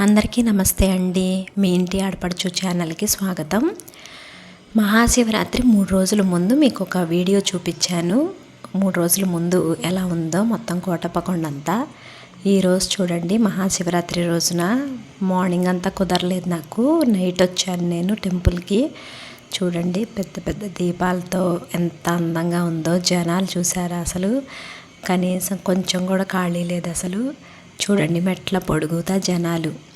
అందరికీ నమస్తే అండి. మీ ఇంటి ఆడపడుచు ఛానల్కి స్వాగతం. మహాశివరాత్రి మూడు రోజుల ముందు మీకు ఒక వీడియో చూపించాను. మూడు రోజుల ముందు ఎలా ఉందో మొత్తం కోటపకొండంతా అంతా ఈరోజు చూడండి మహాశివరాత్రి రోజున మార్నింగ్ అంతా కుదరలేదు నాకు. నైట్ వచ్చాను నేను టెంపుల్కి. చూడండి పెద్ద పెద్ద దీపాలతో ఎంత అందంగా ఉందో జనాలు చూసారా అసలు. కనీసం కొంచెం కూడా ఖాళీ లేదు అసలు. చూడండి మెట్ల పొడుగుతా జనాలు.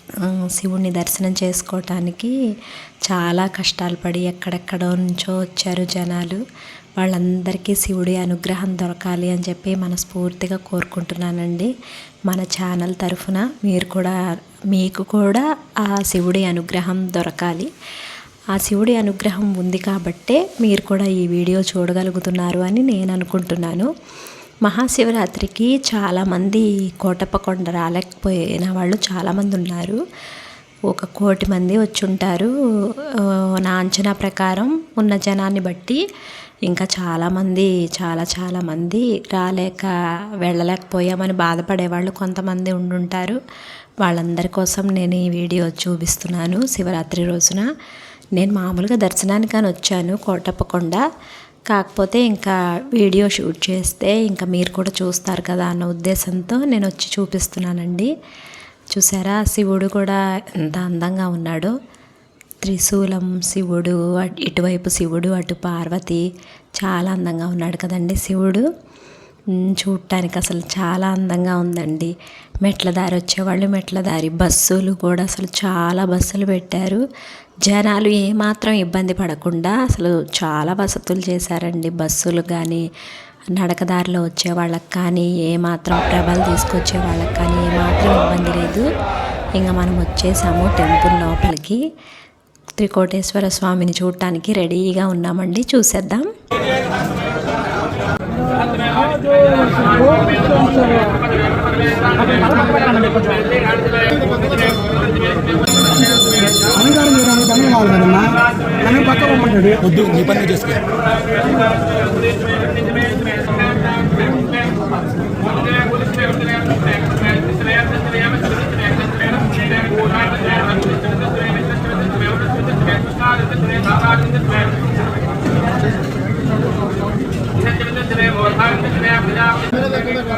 శివుణ్ణి దర్శనం చేసుకోవటానికి చాలా కష్టాలు పడి ఎక్కడెక్కడో నుంచో వచ్చారు జనాలు. వాళ్ళందరికీ శివుడి అనుగ్రహం దొరకాలి అని చెప్పి మనస్ఫూర్తిగా కోరుకుంటున్నానండి. మన ఛానల్ తరఫున మీరు కూడా మీకు కూడా ఆ శివుడి అనుగ్రహం దొరకాలి. ఆ శివుడి అనుగ్రహం ఉంది కాబట్టే మీరు కూడా ఈ వీడియో చూడగలుగుతున్నారు అని నేను అనుకుంటున్నాను. మహాశివరాత్రికి చాలామంది కోటప్పకొండ రాలేకపోయిన వాళ్ళు చాలామంది ఉన్నారు. ఒక కోటి మంది వచ్చి ఉంటారు నా అంచనా ప్రకారం ఉన్న జనాన్ని బట్టి ఇంకా చాలామంది చాలా చాలామంది రాలేక వెళ్ళలేకపోయామని బాధపడే వాళ్ళు కొంతమంది ఉండుంటారు. వాళ్ళందరి కోసం నేను ఈ వీడియో చూపిస్తున్నాను శివరాత్రి రోజున. నేను మామూలుగా దర్శనానికని వచ్చాను కోటప్పకొండ కాకపోతే ఇంకా వీడియో షూట్ చేస్తే ఇంకా మీరు కూడా చూస్తారు కదా అన్న ఉద్దేశంతో నేను వచ్చి చూపిస్తున్నానండి. చూసారా? శివుడు కూడా ఎంత అందంగా ఉన్నాడో. త్రిశూలం శివుడు ఇటువైపు శివుడు అటు పార్వతి చాలా అందంగా ఉన్నాడు కదండి శివుడు. చూడటానికి అసలు చాలా అందంగా ఉందండి. మెట్ల దారి వచ్చేవాళ్ళు మెట్ల దారి. బస్సులు కూడా అసలు చాలా బస్సులు పెట్టారు. జనాలు ఏమాత్రం ఇబ్బంది పడకుండా అసలు చాలా వసతులు చేశారండి. బస్సులు కానీ నడకదారిలో వచ్చే వాళ్ళకి కానీ ఏమాత్రం ప్రభలు తీసుకొచ్చే వాళ్ళకి కానీ ఏమాత్రం ఇబ్బంది లేదు. ఇంకా మనం వచ్చేసాము టెంపుల్ లోపలికి. త్రికోటేశ్వర స్వామిని చూడటానికి రెడీగా ఉన్నామండి. చూసేద్దాం. అన్నగారు మీరు అన్న దండం కావాలి కదమ్మా నన్ను పక్క వద్దు నీ పని చేసుకో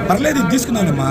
పర్లేదు ఇది తీసుకున్నానమ్మా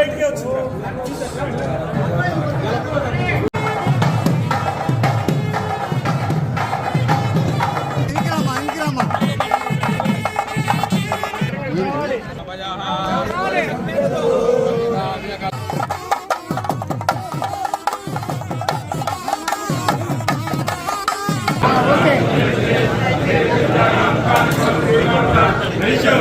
ఇంకిరమ్మా కొంచెం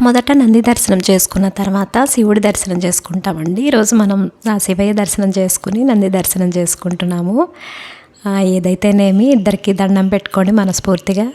మొట్టమొదట నంది దర్శనం చేసుకున్న తర్వాత శివుడి దర్శనం చేసుకుంటామండి. ఈరోజు మనం ఆ శివయ్య దర్శనం చేసుకుని నంది దర్శనం చేసుకుంటున్నాము. ఏదైతేనేమి ఇద్దరికి దండం పెట్టుకొని మనస్ఫూర్తిగా